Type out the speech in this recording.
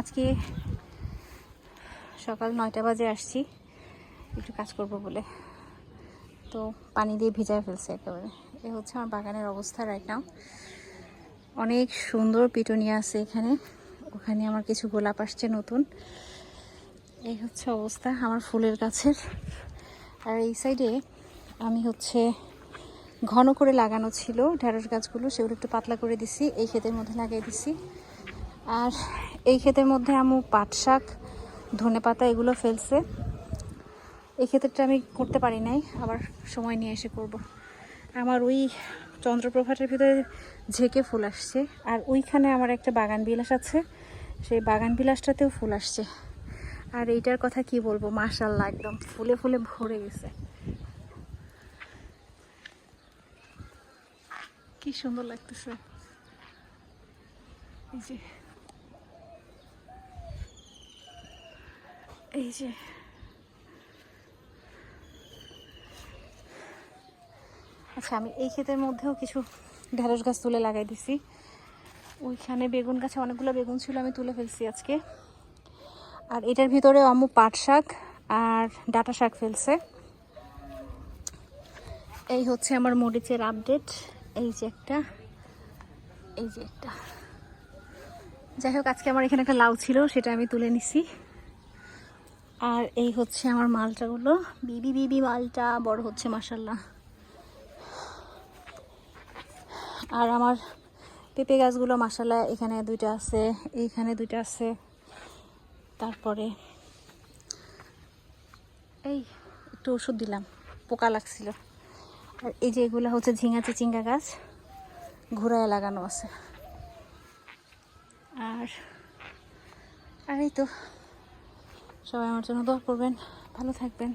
আজকে সকাল নয়টা বাজে আসছি। একটু কাজ করব বলে। তো পানি দিয়ে ভিজায় ফেলছে একেবারে। এ হচ্ছে আমার বাগানের অবস্থা রাইট নাও অনেক সুন্দর পিটুনিয়া আছে এখানে। ওখানে আমার কিছু গোলাপ আসছে নতুন। এই হচ্ছে অবস্থা আমার ফুলের গাছের। আর এই সাইডে আমি হচ্ছে ঘন করে লাগানো ছিল ঢেঁড়স গাছগুলো, সেগুলো একটু পাতলা করে দিছি, এই ক্ষেতের মধ্যে লাগিয়ে দিছি। আর এই ক্ষেতের মধ্যে আমু পাট শাক, ধনে পাতা এগুলো ফেলছে। এই ক্ষেত্রটা আমি করতে পারি নাই, আবার সময় নিয়ে এসে করব। আমার ওই চন্দ্রপ্রভাটের ভিতরে ঝেঁকে ফুল আসছে, আর ওইখানে আমার একটা বাগান বিলাস আছে। সেই বাগান বিলাসটাতেও ফুল আসছে। আর এইটার কথা কি বলব? মাশাল্লাহ একদম ফুলে ফুলে ভরে গেছে। কি সুন্দর লাগতেছে। এই যে এই যে। আচ্ছা আমি এই ক্ষেতের মধ্যেও কিছু ঢেঁড়স গাছ তুলে লাগাই দিছি। ওইখানে বেগুন গাছে অনেকগুলো বেগুন ছিল, আমি তুলে ফেলছি আজকে। আর এটার ভিতরে আম্মু পাট শাক আর ডাটা শাক ফেলছে। এই হচ্ছে আমার মরিচের আপডেট এই যে একটা, এই যে একটা। যাই হোক, আজকে আমার এখানে একটা লাউ ছিল, সেটা আমি তুলে নিছি। আর এই হচ্ছে আমার মালটাগুলো। বিবি বিবি মালটা, বড় হচ্ছে মাসাল্লাহ আর আমার পেঁপে গাছগুলো মাসাল্লাহ এখানে দুইটা আছে, এইখানে দুইটা আছে। তারপরে এই একটু ওষুধ দিলাম, পোকা লাগছিল। আর এই যে এগুলো হচ্ছে ঝিঙা চিচিঙ্গা গাছ, ঘোড়ায় লাগানো আছে। আর আর এই তো সবাই আমার জন্য দোয়া করবেন ভালো থাকবেন।